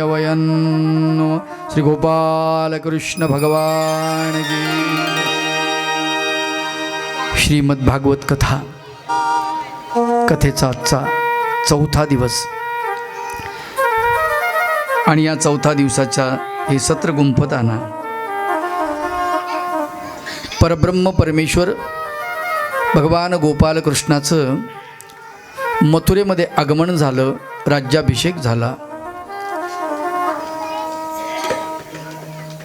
वयन् श्री गोपाल कृष्ण भगवान की श्रीमद कथा कथेचा आजचा चौथा दिवस. आणि या चौथा दिवसाच्या हे सत्र गुंफताना परब्रह्म परमेश्वर भगवान गोपाल कृष्णाचं मथुरेमध्ये आगमन झालं राज्याभिषेक झाला.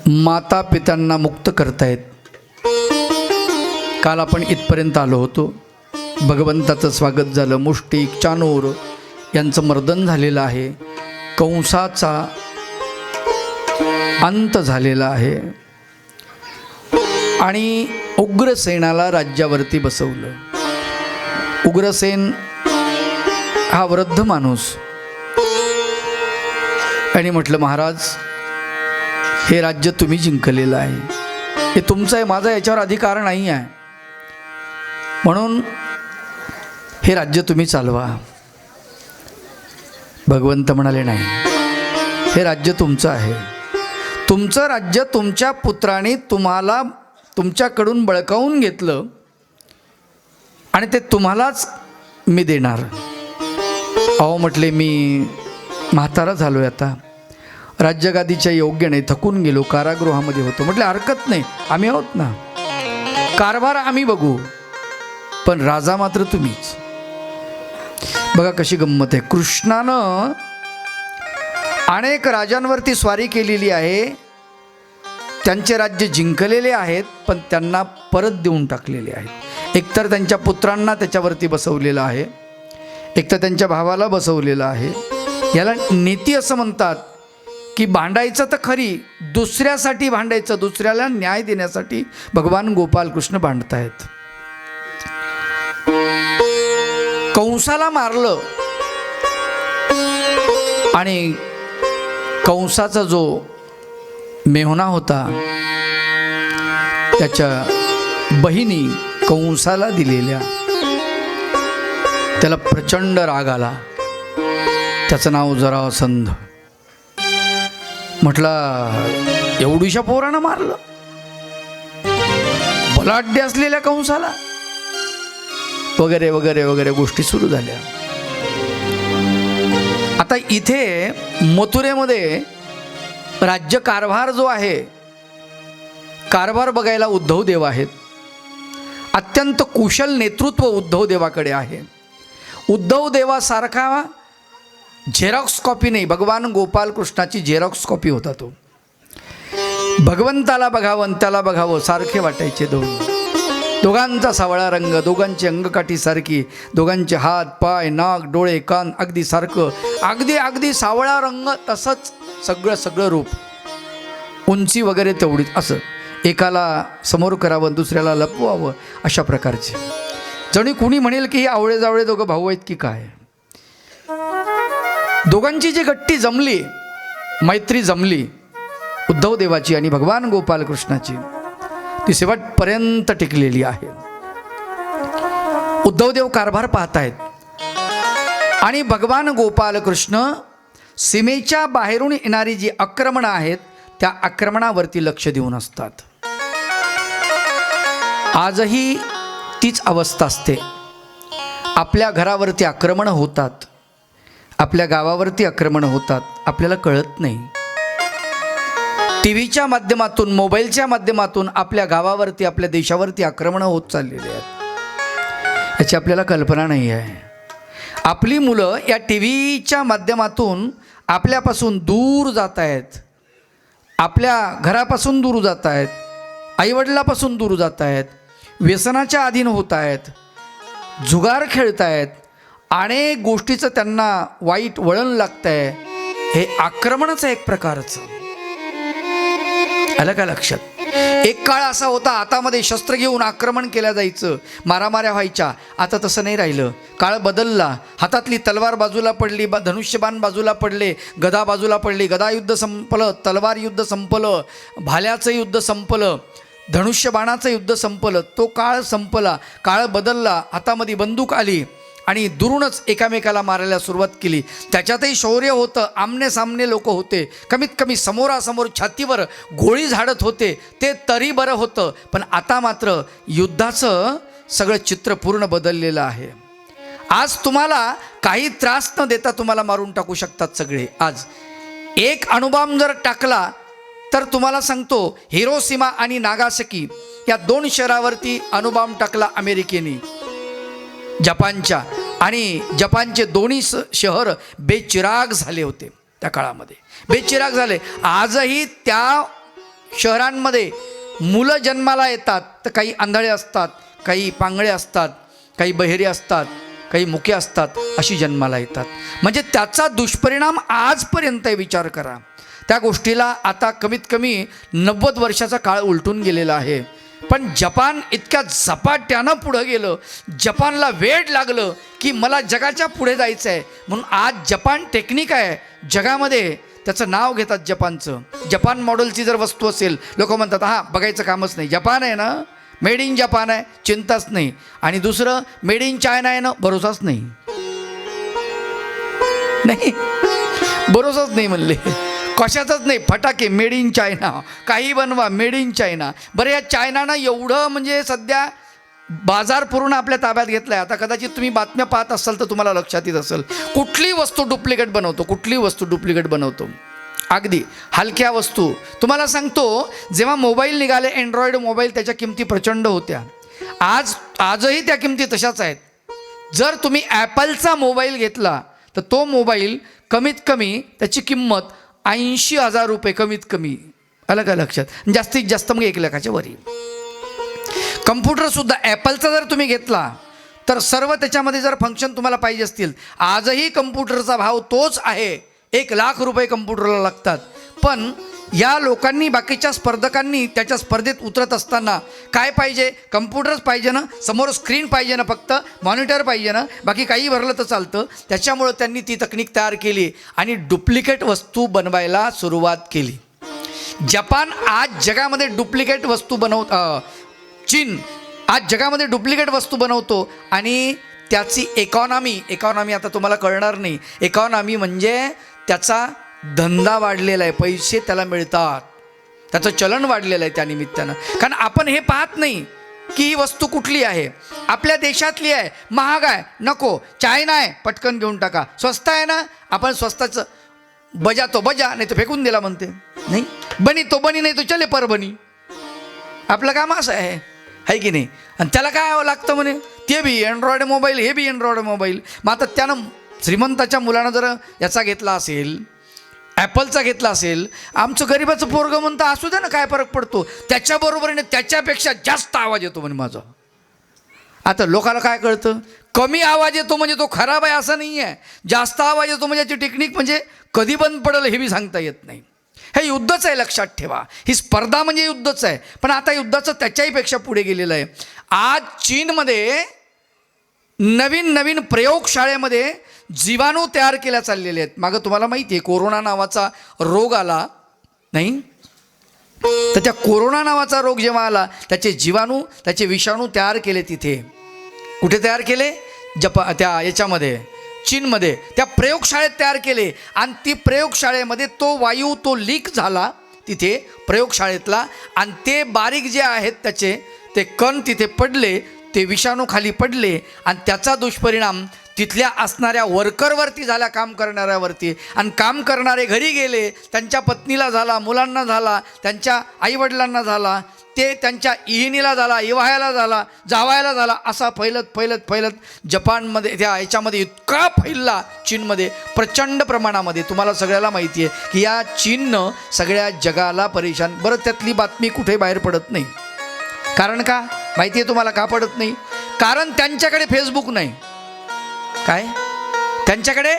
माता पित्यांना मुक्त करतायत. काल आपण इथपर्यंत आलो होतो. भगवंताचं स्वागत झालं. मुष्टिक चानूर यांचं मर्दन झालेलं आहे. कंसाचा अंत झालेला आहे. आणि उग्रसेनाला राज्यावरती बसवलं. उग्रसेन हा वृद्ध माणूस. आणि म्हटलं महाराज हे राज्य तुम्ही जिंकलेलं आहे. हे तुमचं आहे माझा याच्यावर अधिकार नाही आहे म्हणून हे राज्य तुम्ही चालवा. भगवंत म्हणाले नाही. हे राज्य तुमचं आहे. तुमचं राज्य तुमच्या पुत्राने तुम्हाला तुमच्याकडून बळकावून घेतलं आणि ते तुम्हालाच मी देणार. अहो म्हटले मी म्हातारा झालो आहे आता. राज्यगादीच्या योग्य नाही थकून गेलो कारागृहामध्ये होतो. म्हटलं हरकत नाही आम्ही आहोत ना. कारभार आम्ही बघू पण राजा मात्र तुम्हीच. बघा कशी गंमत आहे. कृष्णानं अनेक राजांवरती स्वारी केलेली आहे. त्यांचे राज्य जिंकलेले आहेत पण त्यांना परत देऊन टाकलेले आहेत. एकतर त्यांच्या पुत्रांना त्याच्यावरती बसवलेलं आहे एकतर त्यांच्या भावाला बसवलेलं आहे. याला नीती असं म्हणतात. की भांडायचं तर खरी दुसऱ्यासाठी भांडायचं दुसऱ्याला न्याय देण्यासाठी भगवान गोपाल कृष्ण भांडतायत. कंसाला मारलं आणि कंसाचा जो मेहुणा होता त्याच्या बहिणी कंसाला दिलेल्या त्याला प्रचंड राग आला. त्याचं नाव जरासंध म्हटलं एवढीशा पोरानं मारलं. बलाढ्य असलेल्या कंसाला. वगैरे वगैरे वगैरे गोष्टी सुरू झाल्या. आता इथे मथुरेमध्ये राज्य कारभार जो आहे कारभार बघायला उद्धव देव आहेत. अत्यंत कुशल नेतृत्व उद्धव देवाकडे आहे. उद्धव देवासारखा झेरॉक्स कॉपी नाही. भगवान गोपाल कृष्णाची झेरॉक्स कॉपी होता तो. भगवंताला बघावं आणि त्याला बघावं सारखे वाटायचे दोन. दोघांचा सावळा रंग दोघांची अंगकाठी सारखी दोघांचे हात पाय नाक डोळे कान अगदी सारखं. अगदी अगदी सावळा रंग तसंच सगळं सगळं रूप. उंची वगैरे तेवढीच असं. एकाला समोर करावं दुसऱ्याला लपवावं अशा प्रकारचे. जणी कुणी म्हणेल की हे आवळे जावळे दोघं भाऊ आहेत की काय? दोघांची जी गट्टी जमली मैत्री जमली उद्धव देवाची आणि भगवान गोपाल कृष्णाची ती शेवटपर्यंत टिकलेली आहे. उद्धवदेव कारभार पाहतायत. आणि भगवान गोपाल कृष्ण सीमेच्या बाहेरून येणारी जी आक्रमणं आहेत त्या आक्रमणावरती लक्ष देऊन असतात. आजही तीच अवस्था असते. आपल्या घरावरती आक्रमणं होतात. आपल्या गावावरती आक्रमणं होतात आपल्याला कळत नाही. टी व्हीच्या माध्यमातून मोबाईलच्या माध्यमातून आपल्या गावावरती आपल्या देशावरती आक्रमणं होत चाललेली आहेत. याची आपल्याला कल्पना नाही आहे. आपली मुलं या टी व्हीच्या माध्यमातून आपल्यापासून दूर जात आहेत. आपल्या घरापासून दूर जात आहेत. आईवडिलापासून दूर जात आहेत. व्यसनाच्या अधीन होत आहेत. जुगार खेळत आहेत. अनेक गोष्टीचं त्यांना वाईट वळण लागतंय. हे आक्रमणच आहे एक प्रकारचं. आलं का लक्षात? एक काळ असा होता हातामध्ये शस्त्र घेऊन आक्रमण केल्या जायचं मारामाऱ्या व्हायच्या. आता तसं नाही राहिलं. काळ बदलला. हातातली तलवार बाजूला पडली बा धनुष्यबाण बाजूला पडले गदा बाजूला पडली. गदा युद्ध संपलं तलवार युद्ध संपलं भाल्याचं युद्ध संपलं धनुष्यबाणाचं युद्ध संपलं. तो काळ संपला. काळ बदलला. हातामध्ये बंदूक आली. आणि दुरूनच एकामेकाला मारायला सुरुवात केली. त्याच्यातही शौर्य होतं आमने सामने लोक होते. कमीत कमी समोरासमोर छातीवर गोळी झाडत होते ते तरी बरं होतं. पण आता मात्र युद्धाचं सगळं चित्र पूर्ण बदललेलं आहे. आज तुम्हाला काही त्रास न देता तुम्हाला मारून टाकू शकतात सगळे. आज एक अणुबॉम्ब जर टाकला तर तुम्हाला सांगतो हिरोसीमा आणि नागासकी या दोन शहरावरती अणुबॉम्ब टाकला अमेरिकेने. जपानच्या आणि जपानचे दोन्ही स शहर बेचिराग झाले होते त्या काळामध्ये. बेचिराग झाले. आजही त्या शहरांमध्ये मुलं जन्माला येतात. तर काही आंधळे असतात काही पांगळे असतात काही बहिरे असतात काही मुके असतात अशी जन्माला येतात. म्हणजे त्याचा दुष्परिणाम आजपर्यंत आहे, विचार करा. त्या गोष्टीला आता कमीत कमी नव्वद वर्षाचा काळ उलटून गेलेला आहे. पण जपान इतक्या झपाट्यानं पुढं गेलं. जपानला वेळ लागलं की मला जगाच्या पुढे जायचं आहे म्हणून आज जपान टेक्निक आहे. जगामध्ये त्याचं नाव घेतात जपानचं. जपान मॉडेलची जर वस्तू असेल लोक म्हणतात हां बघायचं कामच नाही. जपान आहे ना? मेड इन जपान आहे चिंताच नाही. आणि दुसरं मेड इन चायना आहे ना? भरोसाच नाही. नाही. भरोसाच नाही म्हणले. कशाचाच नाही फटाके मेड इन चायना काही बनवा मेड इन चायना बरं या चायनानं एवढं म्हणजे सध्या बाजार पूर्ण आपल्या ताब्यात घेतला आहे आता कदाचित तुम्ही बातम्या पाहत असाल तर तुम्हाला लक्षात येत असेल. कुठली वस्तू डुप्लिकेट बनवतो? कुठली वस्तू डुप्लिकेट बनवतो? अगदी हलक्या वस्तू. तुम्हाला सांगतो जेव्हा मोबाईल निघाले अँड्रॉइड मोबाईल त्याच्या किमती प्रचंड होत्या. आज आजही त्या किमती तशाच आहेत. जर तुम्ही ॲपलचा मोबाईल घेतला तर तो मोबाईल कमीत कमी त्याची किंमत ऐंशी हजार रुपये कमीत कमी. आलं का लक्षात. जास्तीत जास्त मग एक लाखाच्या वरी कम्प्युटरसुद्धा ॲपलचा जर तुम्ही घेतला तर सर्व त्याच्यामध्ये जर फंक्शन तुम्हाला पाहिजे असतील आजही कम्प्युटरचा भाव तोच आहे. एक लाख रुपये कम्प्युटरला लागतात. पण या लोकांनी बाकीच्या स्पर्धकांनी त्याच्या स्पर्धेत उतरत असताना काय पाहिजे? कम्प्युटरच पाहिजे ना? समोर स्क्रीन पाहिजे ना फक्त? मॉनिटर पाहिजे ना? बाकी काही भरलं तर चालतं. त्याच्यामुळं त्यांनी ती तकनीक तयार केली आणि डुप्लिकेट वस्तू बनवायला सुरुवात केली. जपान आज जगामध्ये डुप्लिकेट वस्तू बनव चीन आज जगामध्ये डुप्लिकेट वस्तू बनवतो आणि त्याची इकॉनॉमी इकॉनॉमी आता तुम्हाला कळणार नाही. इकॉनॉमी म्हणजे त्याचा धंदा वाढलेला आहे पैसे त्याला मिळतात. त्याचं चलन वाढलेलं आहे त्या निमित्तानं. कारण आपण हे पाहत नाही की ही वस्तू कुठली आहे. आपल्या देशातली आहे. महाग आहे. नको. चायना आहे. पटकन घेऊन टाका. स्वस्त आहे ना? आपण स्वस्ताचं बजा तो बजा नाही तो फेकून दिला म्हणते. नाही? बनी तो बनी नाही तो चले परबनी आपलं काम असं आहे. आहे की नाही? आणि त्याला काय हवं लागतं म्हणे? ते बी अँड्रॉइड मोबाईल हे बी अँड्रॉइड मोबाईल मग आता त्यानं श्रीमंताच्या मुलानं जर याचा घेतला असेल ॲपलचा घेतला असेल आमचं गरिबाचं पोरगं म्हणतं असू दे ना काय फरक पडतो? त्याच्याबरोबरीने त्याच्यापेक्षा जास्त आवाज येतो म्हणे माझा. आता लोकाला काय कळतं? कमी आवाज येतो म्हणजे तो खराब आहे असं नाही आहे. जास्त आवाज येतो म्हणजे याची टेक्निक म्हणजे कधी बंद पडेल हे मी सांगता येत नाही. हे युद्धच आहे लक्षात ठेवा. ही स्पर्धा म्हणजे युद्धच आहे. पण आता युद्धाचं त्याच्याहीपेक्षा पुढे गेलेलं आहे. आज चीनमध्ये नवीन नवीन प्रयोगशाळेमध्ये जीवाणू तयार केल्या चाललेले आहेत. मागं तुम्हाला माहिती आहे कोरोना नावाचा रोग आला नाही? तर त्या कोरोना नावाचा रोग जेव्हा आला त्याचे जीवाणू त्याचे विषाणू तयार केले तिथे. कुठे तयार केले? जपा त्या याच्यामध्ये चीनमध्ये. त्या प्रयोगशाळेत तयार केले. आणि ती प्रयोगशाळेमध्ये तो वायू तो लीक झाला तिथे प्रयोगशाळेतला. आणि ते बारीक जे आहेत त्याचे ते कण तिथे पडले. ते विषाणू खाली पडले आणि त्याचा दुष्परिणाम तिथल्या असणाऱ्या वर्करवरती झाला काम करणाऱ्यावरती. आणि काम करणारे घरी गेले त्यांच्या पत्नीला झाला मुलांना झाला त्यांच्या आईवडिलांना झाला ते त्यांच्या इहिनीला झाला इवाह्याला झाला जावायला झाला असा फैलत फैलत फैलत जपानमध्ये त्या याच्यामध्ये इतका फैलला चीनमध्ये प्रचंड प्रमाणामध्ये. तुम्हाला सगळ्याला माहिती आहे की या चीननं सगळ्या जगाला परेशान बरं त्यातली बातमी कुठे बाहेर पडत नाही. कारण का? माहिती आहे तुम्हाला का पडत नाही? कारण त्यांच्याकडे फेसबुक नाही. काय? त्यांच्याकडे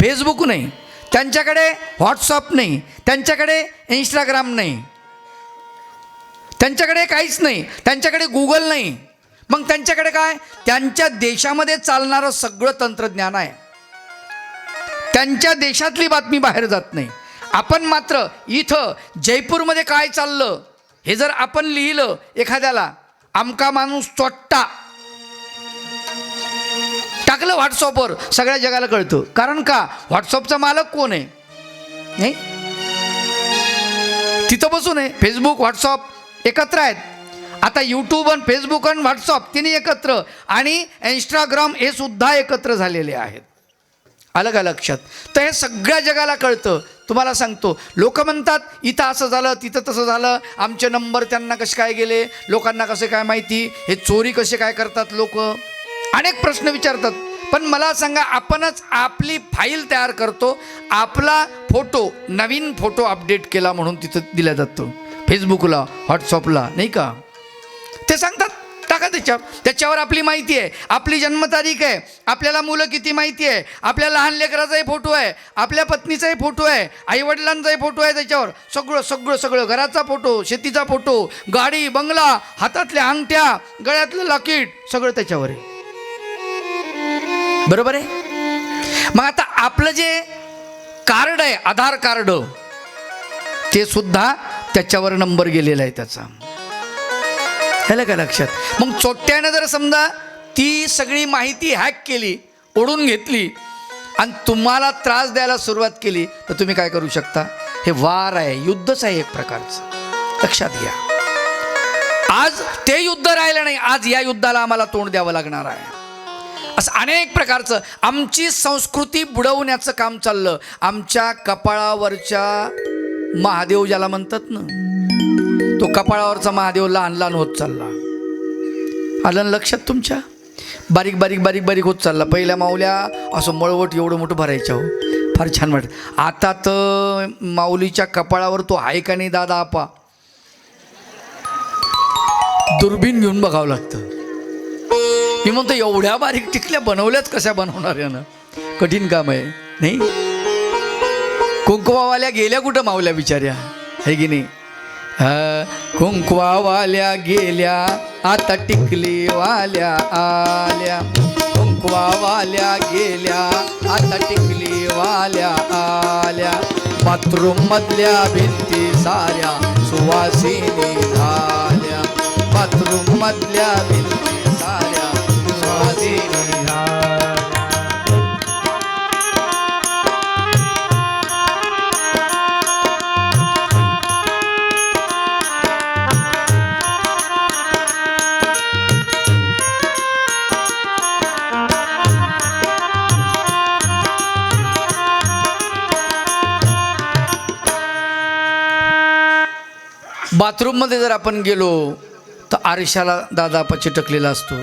फेसबुक नाही. त्यांच्याकडे व्हॉट्सअप नाही. त्यांच्याकडे इंस्टाग्राम नाही. त्यांच्याकडे काहीच नाही. त्यांच्याकडे गुगल नाही. मग त्यांच्याकडे काय? त्यांच्या देशामध्ये चालणारं सगळं तंत्रज्ञान आहे. त्यांच्या देशातली बातमी बाहेर जात नाही. आपण मात्र इथं जयपूरमध्ये काय चाललं? हे जर आपण लिहिलं एखाद्याला आमका माणूस चोट्टा. टाकलं व्हॉट्सअपवर सगळ्या जगाला कळतं. कारण का? व्हॉट्सअपचा मालक कोण आहे? नाही? तिथं बसून आहे. फेसबुक व्हॉट्सअप एकत्र आहेत. आता यूट्यूब आणि फेसबुक आणि व्हॉट्सअप तिन्ही एकत्र. आणि इंस्टाग्राम हे सुद्धा एकत्र झालेले आहेत. आलं का लक्षात तर हे सगळ्या जगाला कळतं. तुम्हाला सांगतो लोक म्हणतात इथं असं झालं तिथं तसं झालं. आमचे नंबर त्यांना कसे काय गेले? लोकांना कसे काय माहिती? हे चोरी कसे काय करतात लोक? अनेक प्रश्न विचारतात. पण मला सांगा आपणच आपली फाईल तयार करतो. आपला फोटो नवीन फोटो अपडेट केला म्हणून तिथं दिला जातो. फेसबुकला व्हॉट्सअपला नाही का? ते सांगतात टाका त्याच्यावर त्याच्यावर आपली माहिती आहे. आपली जन्मतारीख आहे. आपल्याला मुलं किती माहिती आहे. आपल्या लहान लेकराचाही फोटो आहे. आपल्या पत्नीचाही फोटो आहे. आईवडिलांचाही फोटो आहे त्याच्यावर. सगळं सगळं सगळं. घराचा फोटो शेतीचा फोटो गाडी बंगला हातातल्या अंगठ्या गळ्यातलं लॉकेट सगळं त्याच्यावर आहे. बरोबर आहे? मग आता आपलं जे कार्ड आहे आधार कार्ड ते सुद्धा त्याच्यावर नंबर गेलेला आहे त्याचा. ह्याला काय लक्षात. मग चोट्यानं जर समजा ती सगळी माहिती हॅक केली ओढून घेतली आणि तुम्हाला त्रास द्यायला सुरुवात केली तर तुम्ही काय करू शकता? हे वार आहे युद्धच आहे एक प्रकारचं. लक्षात घ्या. आज ते युद्ध राहिलं नाही आज या युद्धाला आम्हाला तोंड द्यावं लागणार आहे. असं अनेक प्रकारचं आमची संस्कृती बुडवण्याचं काम चाललं. आमच्या कपाळावरच्या महादेव ज्याला म्हणतात ना तो कपाळावरचा महादेव लहान लहान होत चालला. आलं लक्षात तुमच्या? बारीक बारीक बारीक बारीक होत चालला. पहिल्या माऊल्या असं मळवट एवढं मोठं भरायच्या हो. फार छान वाटत आता तर माऊलीच्या कपाळावर तो आहे का नाही दादा आपा? दुर्बीन घेऊन बघावं लागतं. मी म्हणतो एवढ्या बारीक टिकल्या बनवल्याच कशा बनवणार यानं? कठीण काम आहे नाही? कुंकुवावाल्या गेल्या कुठं मावल्या बिचाऱ्या? हे की नाही? हा, कुंकवावाल्या गेल्या आता टिकली वाल्या आल्या. कुंकवावाल्या गेल्या आता टिकली वाल्या आल्या. बाथरूम मधल्या भिंती साऱ्या सुवासिनी झाल्या. बाथरूम मधल्या भिंती साऱ्या सुवासिनी बाथरूममध्ये जर आपण गेलो तर आरशाला दादा चिटकलेला असतो.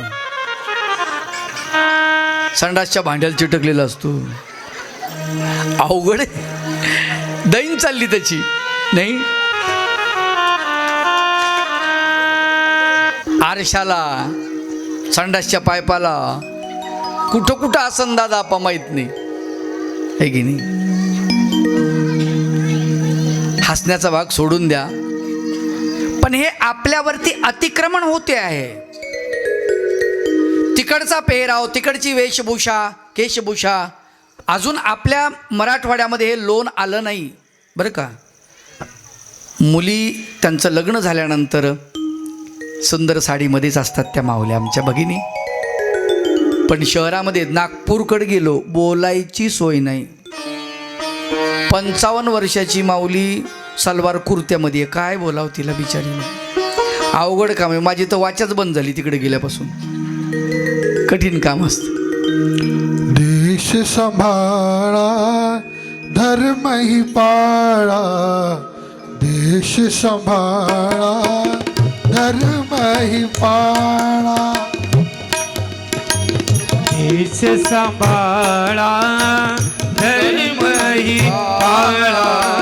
संडासच्या भांड्याला चिटकलेला असतो. अवघड दैन चालली त्याची नाही? आरशाला संडासच्या पायपाला कुठं कुठं आसन दादा आपा माहीत नाही. आहे की नाही? हसण्याचा भाग सोडून द्या. पण हे आपल्यावरती अतिक्रमण होते आहे. तिकडचा पेहराव तिकडची वेशभूषा केशभूषा अजून आपल्या मराठवाड्यामध्ये हे लोन आलं नाही. बरं का? मुली त्यांचं लग्न झाल्यानंतर सुंदर साडीमध्येच असतात त्या माऊल्या आमच्या भगिनी. पण शहरामध्ये नागपूरकडे गेलो बोलायची सोय नाही. पंचावन्न वर्षाची माऊली सलवार कुर्त्यामध्ये. काय बोलाव तिला बिचारीला अवघड काम आहे. माझी तर वाचाच बंद झाली तिकडे गेल्यापासून. कठीण काम असतं. देश सांभाळा धर्म ही पाळा. देश सांभाळा धर्म ही पाळा. देश सांभाळा धर्म ही पाळा.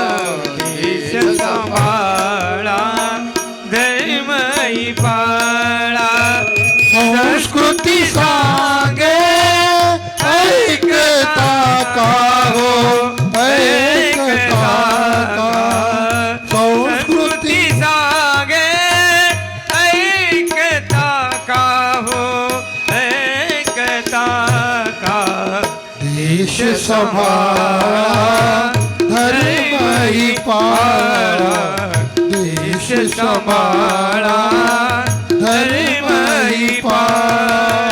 देश सांभाळा धर्म ही पाळा देश सांभाळा धर्म ही पाळा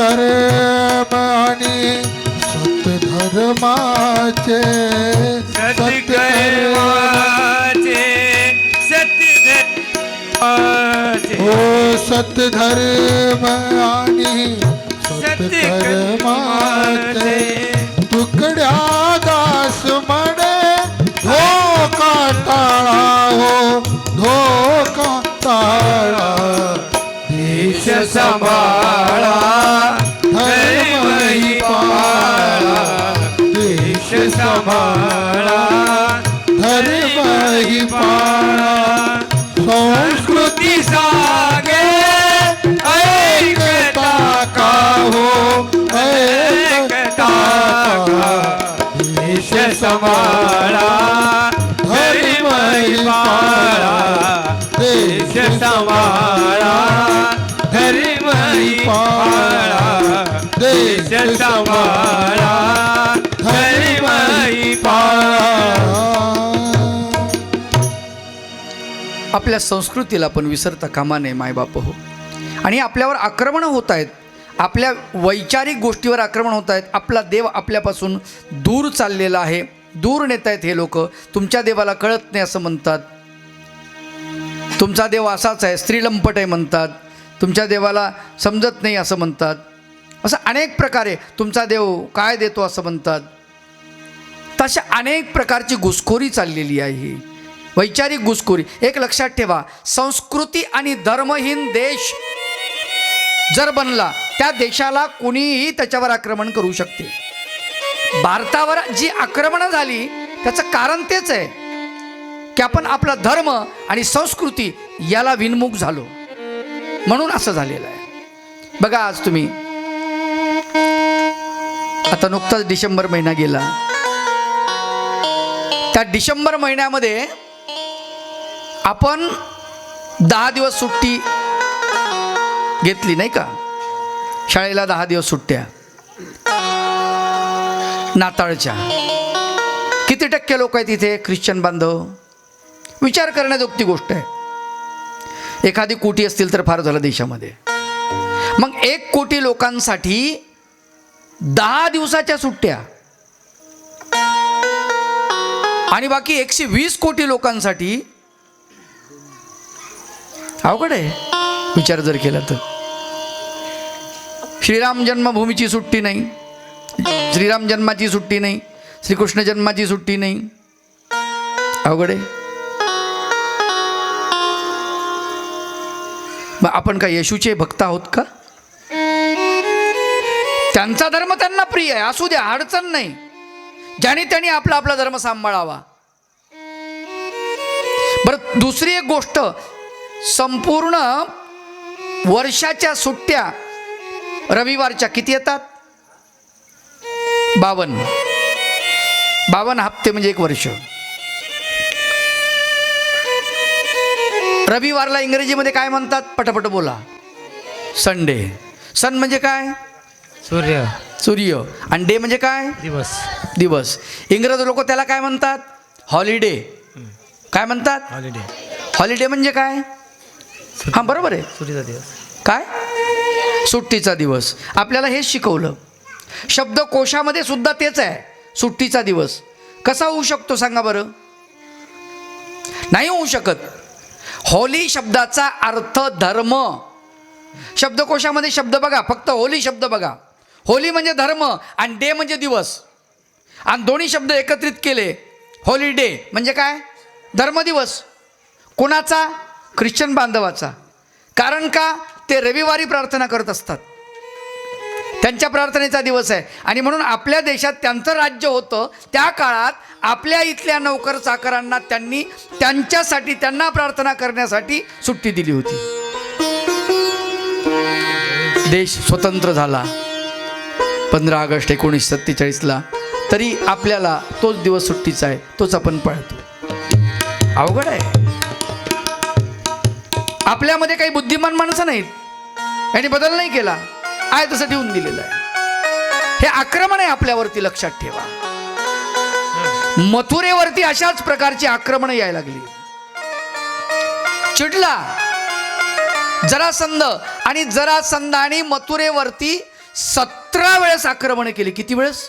सत्कर्म आणि सत्कर्म सत्यधर्माचे सत्यधर्माचे हो सत्धर्म आणि सत्कर्माचे. तुकड्या दास म्हणे धोका टाळा हो धोका टाळा. देश सांभाळा धर्म ही पाळा देश सांभाळा धर्म ही पाळा संस्कृती कृती सागे ऐकता का हो ऐकता का देश सांभाळा धर्म ही पाळा देश सांभाळा धर्म ही पाळा देश सांभाळा आपल्या संस्कृतीला पण विसरता कामा नये मायबाप हो. आणि आपल्यावर आक्रमणं होत आहेत. आपल्या वैचारिक गोष्टीवर आक्रमण होत आहेत. आपला देव आपल्यापासून दूर चाललेला आहे. दूर नेत आहेत हे लोक. तुमच्या देवाला कळत नाही असं म्हणतात. तुमचा देव असाच आहे स्त्रीलंपट आहे म्हणतात. तुमच्या देवाला समजत नाही असं म्हणतात. असं अनेक प्रकारे तुमचा देव काय देतो असं म्हणतात. तशा अनेक प्रकारची घुसखोरी चाललेली आहे. ही वैचारिक घुसखोरी. एक लक्षात ठेवा संस्कृती आणि धर्महीन देश जर बनला त्या देशाला कुणीही त्याच्यावर आक्रमण करू शकते. भारतावर जी आक्रमणं झाली त्याचं कारण तेच आहे की आपण आपला धर्म आणि संस्कृती याला विनमुख झालो. म्हणून असं झालेलं आहे. बघा आज तुम्ही. आता नुकताच डिसेंबर महिना गेला. त्या डिसेंबर महिन्यामध्ये आपण दहा दिवस सुट्टी घेतली नाही का? शाळेला दहा दिवस सुट्ट्या. नाताळच्या. किती टक्के लोक आहेत इथे? ख्रिश्चन बांधव? विचार करण्याजोगती गोष्ट आहे. एखादी कोटी असतील तर फार झालं देशामध्ये. मग एक कोटी लोकांसाठी दहा दिवसाच्या सुट्ट्या. आणि बाकी एकशे वीस कोटी लोकांसाठी अवघड आहे. विचार जर केला तर. श्रीराम जन्मभूमीची सुट्टी नाही. श्रीराम जन्माची सुट्टी नाही. श्रीकृष्ण जन्माची सुट्टी नाही. अवघड आहे. मग आपण का येशूचे भक्त आहोत का? त्यांचा धर्म त्यांना प्रिय आहे. असू द्या अडचण नाही. ज्याने त्यांनी आपला आपला धर्म सांभाळावा. बरं दुसरी एक गोष्ट. संपूर्ण वर्षाच्या सुट्ट्या रविवारच्या किती येतात? बावन्न बावन्न हप्ते म्हणजे एक वर्ष. रविवारला इंग्रजीमध्ये काय म्हणतात? पटपट बोला. संडे सन म्हणजे काय? सूर्य. सूर्य. आणि डे म्हणजे काय? दिवस. दिवस. इंग्रज लोक त्याला काय म्हणतात? हॉलिडे काय म्हणतात? हॉलिडे हॉलिडे म्हणजे काय? हां बरोबर आहे. सुट्टीचा दिवस. काय? सुट्टीचा दिवस. आपल्याला हेच शिकवलं. शब्दकोशामध्ये सुद्धा तेच आहे. सुट्टीचा दिवस. कसा होऊ शकतो सांगा बरं? नाही होऊ शकत. होली शब्दाचा अर्थ धर्म. शब्दकोशामध्ये शब्द बघा फक्त होली शब्द बघा. होली म्हणजे धर्म आणि डे म्हणजे दिवस. आणि दोन्ही शब्द एकत्रित केले होली डे म्हणजे काय? धर्मदिवस कोणाचा? ख्रिश्चन बांधवाचा. कारण का? ते रविवारी प्रार्थना करत असतात. त्यांच्या प्रार्थनेचा दिवस आहे. आणि म्हणून आपल्या देशात त्यांचं राज्य होतं त्या काळात आपल्या इथल्या नोकर चाकरांना त्यांनी त्यांच्यासाठी त्यांना प्रार्थना करण्यासाठी सुट्टी दिली होती. देश स्वतंत्र झाला. पंधरा ऑगस्ट एकोणीसशे सत्तेचाळीसला तरी आपल्याला तोच दिवस सुट्टीचा आहे तोच आपण पाळतो. अवघड आहे. आपल्यामध्ये काही बुद्धिमान माणसं नाहीत. यांनी बदल नाही केला. आहे तसं ठेवून दिलेलं आहे. हे आक्रमण आहे आपल्यावरती लक्षात ठेवा. मथुरेवरती अशाच प्रकारची आक्रमण यायला लागली. चिडला. जरासंध आणि जरासंधाने मथुरेवरती सतरा वेळेस आक्रमण केली. किती वेळेस?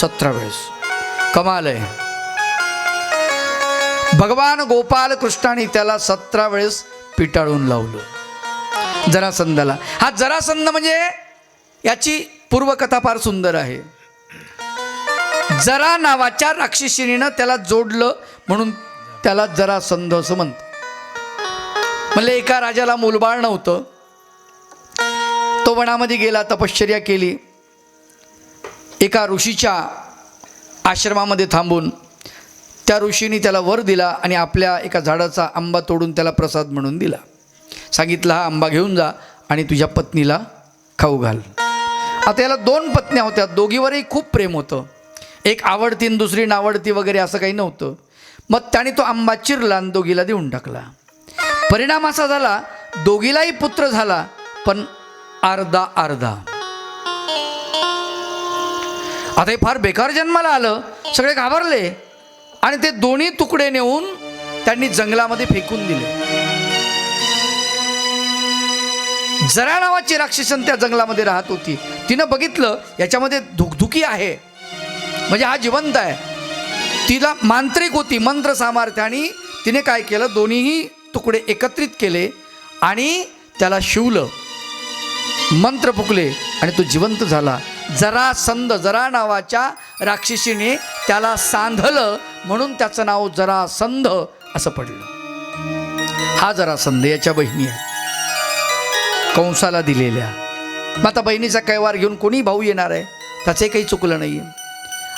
सतरा वेळेस. कमाल आहे. भगवान गोपाल कृष्णाने त्याला सतरा वेळेस पिटाळून लावलं. जरासंधाला. हा जरासंध म्हणजे याची पूर्वकथा फार सुंदर आहे. जरा नावाच्या राक्षसिनीनं त्याला जोडलं म्हणून त्याला जरासंध असं म्हणत म्हणले एका राजाला मूलबाळ नव्हतं. तो वनामध्ये गेला तपश्चर्या केली. एका ऋषीच्या आश्रमामध्ये थांबून त्या ऋषीने त्याला वर दिला आणि आपल्या एका झाडाचा आंबा तोडून त्याला प्रसाद म्हणून दिला. सांगितलं हा आंबा घेऊन जा आणि तुझ्या पत्नीला खाऊ घाल. आता याला दोन पत्न्या होत्या. दोघीवरही खूप प्रेम होतं. एक आवडती आणि दुसरी नावडती वगैरे असं काही नव्हतं. मग त्याने तो आंबा चिरला आणि दोघीला देऊन टाकला. परिणाम असा झाला दोघीलाही पुत्र झाला पण अर्धा अर्धा. आता हे फार बेकार जन्माला आलं. सगळे घाबरले आणि ते दोन्ही तुकडे नेऊन त्यांनी जंगलामध्ये फेकून दिले. जरा नावाची राक्षसन त्या जंगलामध्ये राहत होती. तिनं बघितलं याच्यामध्ये धुकधुकी आहे. म्हणजे हा जिवंत आहे. तिला मांत्रिक होती मंत्र सामर्थ्याने तिने काय केलं दोन्हीही तुकडे एकत्रित केले आणि त्याला शिवलं. मंत्र फुकले आणि तो जिवंत झाला. जरा संद जरा नावाच्या राक्षसीने त्याला सांधलं म्हणून त्याचं नाव जरा संध असं पडलं. हा जरा संध याच्या बहिणी आहे कंसाला दिलेल्या. मग आता बहिणीचा कैवार घेऊन कोणी भाऊ येणार आहे? त्याचे काही चुकलं नाही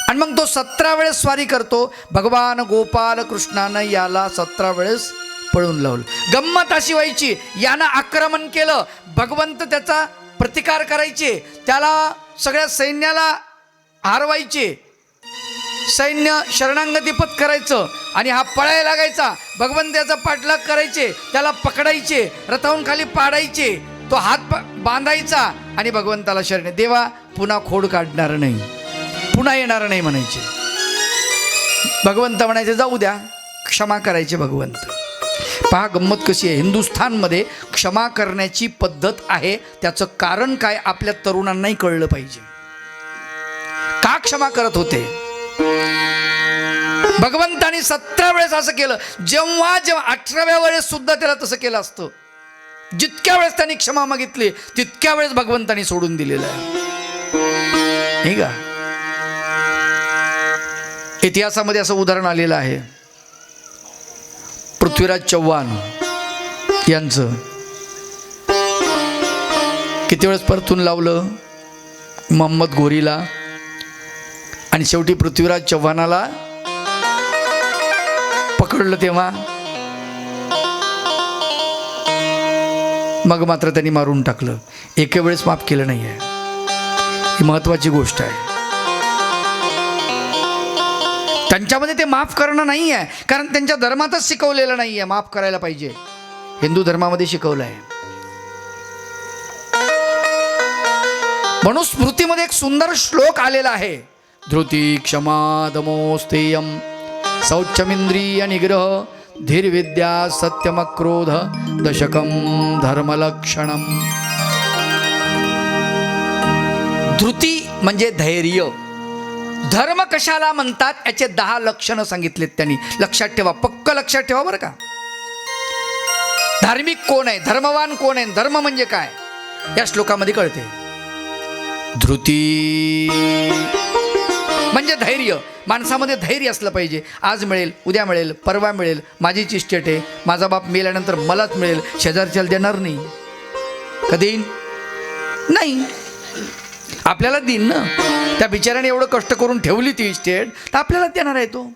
आणि मग तो सतरा वेळेस स्वारी करतो. भगवान गोपाल कृष्णानं याला सतरा वेळेस पळून लावलं. गंमत अशी व्हायची यानं आक्रमण केलं. भगवंत त्याचा प्रतिकार करायचे. त्याला सगळ्या सैन्याला हारवायचे. सैन्य शरणांगतीपत करायचं आणि हा पळायला लागायचा. भगवंत त्याचा पाठलाग करायचे. त्याला पकडायचे. रथाहून खाली पाडायचे. तो हात प- बांधायचा आणि भगवंताला शरणे देवा पुन्हा खोड काढणार नाही. पुन्हा येणार नाही म्हणायचे. भगवंत म्हणायचे जाऊ द्या क्षमा करायचे भगवंत. पहा गंमत कशी आहे. हिंदुस्थानमध्ये क्षमा करण्याची पद्धत आहे. त्याचं कारण काय आपल्या तरुणांनाही कळलं पाहिजे. का क्षमा करत होते? भगवंतानी सतरा वेळेस असं केलं. जेव्हा जेव्हा अठराव्या वेळेस सुद्धा त्याला तसं केलं असतं. जितक्या वेळेस त्यांनी क्षमा मागितली तितक्या वेळेस भगवंतानी सोडून दिलेलं आहे. नाही का? इतिहासामध्ये असं उदाहरण आलेलं आहे. पृथ्वीराज चव्हाण यांचं. किती वेळेस परतून लावलं? मोहम्मद गोरीला. आणि शेवटी पृथ्वीराज चव्हाणाला पकडलं तेव्हा. मग मात्र त्यांनी मारून टाकलं. एके वेळेस माफ केलं नाही आहे ही महत्त्वाची गोष्ट आहे. त्यांच्यामध्ये ते माफ करणं नाही आहे कारण त्यांच्या धर्मातच शिकवलेलं नाही आहे माफ करायला पाहिजे. हिंदू धर्मामध्ये शिकवलं आहे म्हणून स्मृतीमध्ये एक सुंदर श्लोक आलेला आहे. धृती क्षमा दमोस्तेयम. शौचमिंद्रिय निग्रह धीरविद्या सत्यमक्रोध दशकम धर्मलक्षणम धृती म्हणजे धैर्य. धर्म कशाला म्हणतात? याचे दहा लक्षणं सांगितलेत त्यांनी. लक्षात ठेवा पक्क लक्षात ठेवा बरं का. धार्मिक कोण आहे? धर्मवान कोण आहे? धर्म म्हणजे काय? या श्लोकामध्ये कळते. धृती. म्हणजे धैर्य. माणसामध्ये धैर्य असलं पाहिजे. आज मिळेल उद्या मिळेल परवा मिळेल माझीच इस्टेट आहे. माझा बाप मेल्यानंतर मलाच मिळेल. शेजारच्याला देणार नाही. कधी देईन? नाही. आपल्याला देईन ना. त्या बिचाराने एवढं कष्ट करून ठेवली ती इस्टेट तर आपल्याला देणार आहे तो.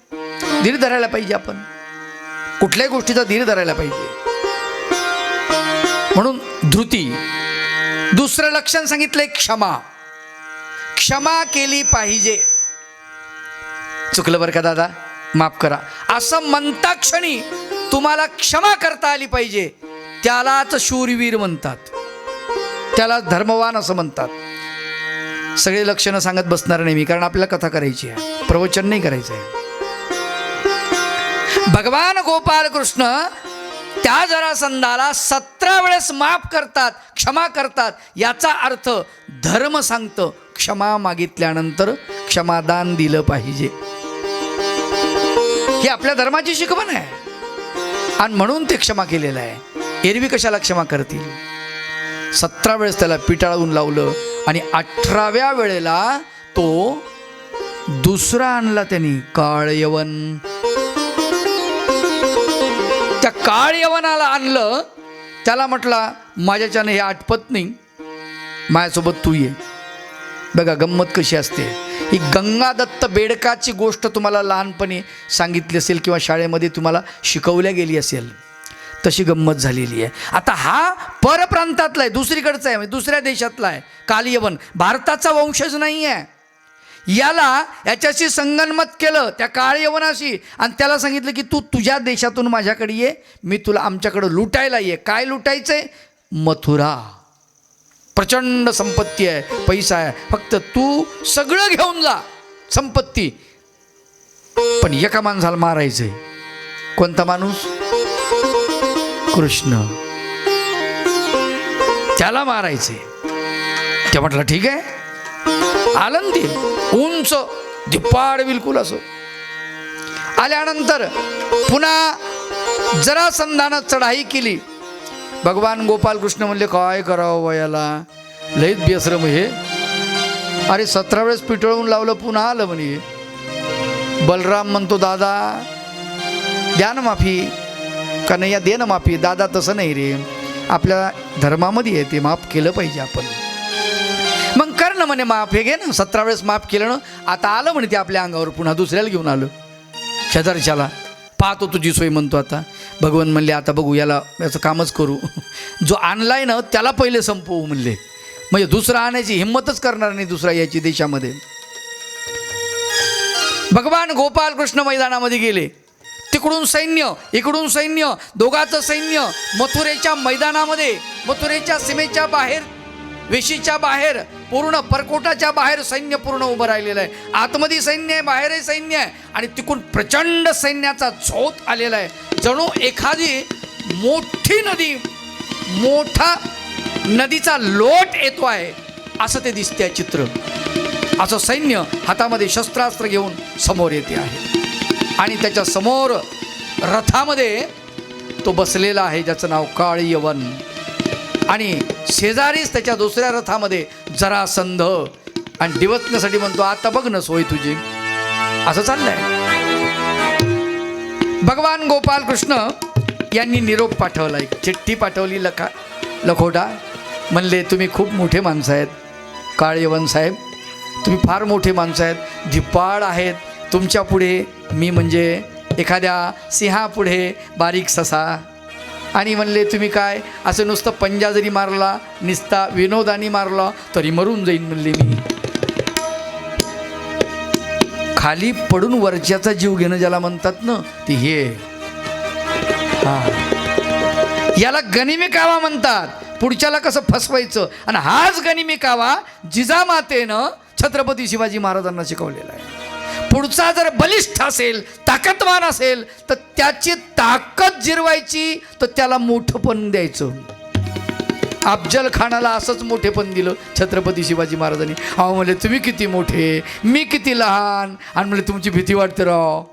धीर धरायला पाहिजे आपण. कुठल्याही गोष्टीचा धीर धरायला पाहिजे. म्हणून धृती. दुसरं लक्षण सांगितलंय क्षमा. क्षमा केली पाहिजे. चुकलं बरं का दादा? माफ करा. असं म्हणता क्षणी तुम्हाला क्षमा करता आली पाहिजे. त्यालाच शूरवीर म्हणतात. त्याला धर्मवान असं म्हणतात. सगळे लक्षणं सांगत बसणार नाही मी कारण आपल्याला कथा करायची आहे. प्रवचन नाही करायचं आहे. भगवान गोपाल कृष्ण त्या जरासंधाला सतरा वेळेस माफ करतात क्षमा करतात. याचा अर्थ धर्म सांगतं क्षमा मागितल्यानंतर क्षमादान दिलं पाहिजे. ही आपल्या धर्माची शिकवण आहे. आणि म्हणून ते क्षमा केलेलं आहे. एरवी कशाला क्षमा करतील? सतरा वेळेस त्याला पिटाळून लावलं आणि अठराव्या वेळेला तो दुसरा आणला त्यांनी काळ यवन त्या काळ यवनाला आणलं त्याला म्हटला माझ्याच्यानं हे आटपत नाही माझ्यासोबत तू ये. बघा गंमत कशी असते. ही गंगादत्त बेडकाची गोष्ट तुम्हाला लहानपणी सांगितली असेल किंवा शाळेमध्ये तुम्हाला शिकवल्या गेली असेल तशी गंमत झालेली आहे. आता हा परप्रांतातला आहे दुसरीकडचा आहे म्हणजे दुसऱ्या देशातला आहे कालियवन. भारताचा वंशज नाही आहे याला याच्याशी संगनमत केलं त्या काळ यवनाशी. आणि त्याला सांगितलं की तू तुझ्या देशातून माझ्याकडे ये मी तुला आमच्याकडं लुटायला ये. काय लुटायचंय? मथुरा. प्रचंड संपत्ती आहे पैसा आहे. फक्त तू सगळं घेऊन जा संपत्ती. पण एका माणसाला मारायचंय. कोणता माणूस? कृष्ण. त्याला मारायचंय. ते म्हटलं ठीक आहे. आलं उंच धिप्पाड बिलकुल असं. आल्यानंतर पुन्हा जरासंधानं चढाई केली. भगवान गोपाल कृष्ण म्हणले काय करावं वयाला? लईत बेसरम हे. अरे सतरा वेळेस पिटळून लावलं पुन्हा आलं म्हणे. बलराम म्हणतो दादा द्या ना माफी. कन्हैया दे ना माफी. दादा तसं नाही रे. आपल्या धर्मामध्ये आहे ते. माफ केलं पाहिजे आपण. म्हणे माफ हे घे ना सतरा वेळेस माफ केलं ना आता आलं म्हणे ते आपल्या अंगावर पुन्हा दुसऱ्याला घेऊन आलं. शेजारच्याला पाहतो तुझी सोय म्हणतो आता. भगवान म्हणले आता बघू याला याचं कामच करू. जो आणलाय ना त्याला पहिले संपवू म्हणले. म्हणजे दुसरा आणायची हिंमतच करणार नाही दुसरा याची देशामध्ये. भगवान गोपाल कृष्ण मैदानामध्ये गेले. तिकडून सैन्य इकडून सैन्य दोघाचं सैन्य मथुरेच्या मैदानामध्ये मथुरेच्या सीमेच्या बाहेर वेशीच्या बाहेर पूर्ण परकोटाच्या बाहेर सैन्य पूर्ण उभं राहिलेलं आहे. आतमध्ये सैन्य आहे बाहेरही सैन्य आहे आणि तिकून प्रचंड सैन्याचा झोत आलेला आहे. जणू एखादी मोठी नदी मोठा नदीचा लोट येतो आहे असं ते दिसते चित्र. असं सैन्य हातामध्ये शस्त्रास्त्र घेऊन समोर येते आहे. आणि त्याच्यासमोर रथामध्ये तो बसलेला आहे ज्याचं नाव काळयवन. आणि शेजारीच त्याच्या दुसऱ्या रथामध्ये जरासंध आणि दिवसण्यासाठी म्हणतो आता बघ न सोय तुझी. असं चाललंय. भगवान गोपाल कृष्ण यांनी निरोप पाठवला. एक चिठ्ठी पाठवली लखा लखोटा. म्हणले तुम्ही खूप मोठे माणसं आहेत काळयवन साहेब. तुम्ही फार मोठे माणसं आहेत. धिप्पाळ आहेत. तुमच्यापुढे मी म्हणजे एखाद्या सिंहापुढे बारीक ससा आणि म्हणले तुम्ही काय? असं नुसतं पंजा जरी मारला निसता विनोदानी मारला तरी मरून जाईन म्हणले मी. खाली पडून वरच्याचा जीव घेणं ज्याला म्हणतात ना ते हे. हा. याला गनिमी कावा म्हणतात. पुढच्याला कसं फसवायचं? आणि हाच गनिमी कावा जिजामातेनं छत्रपती शिवाजी महाराजांना शिकवलेला आहे. पुढचा जर बलिष्ठ असेल ताकदवान असेल तर त्याची ताकद जिरवायची तर त्याला मोठंपण द्यायचं. अफजल खानाला असंच मोठेपण दिलं छत्रपती शिवाजी महाराजांनी. अहो म्हणले तुम्ही किती मोठे? मी किती लहान? आणि म्हणले तुमची भीती वाटते राव.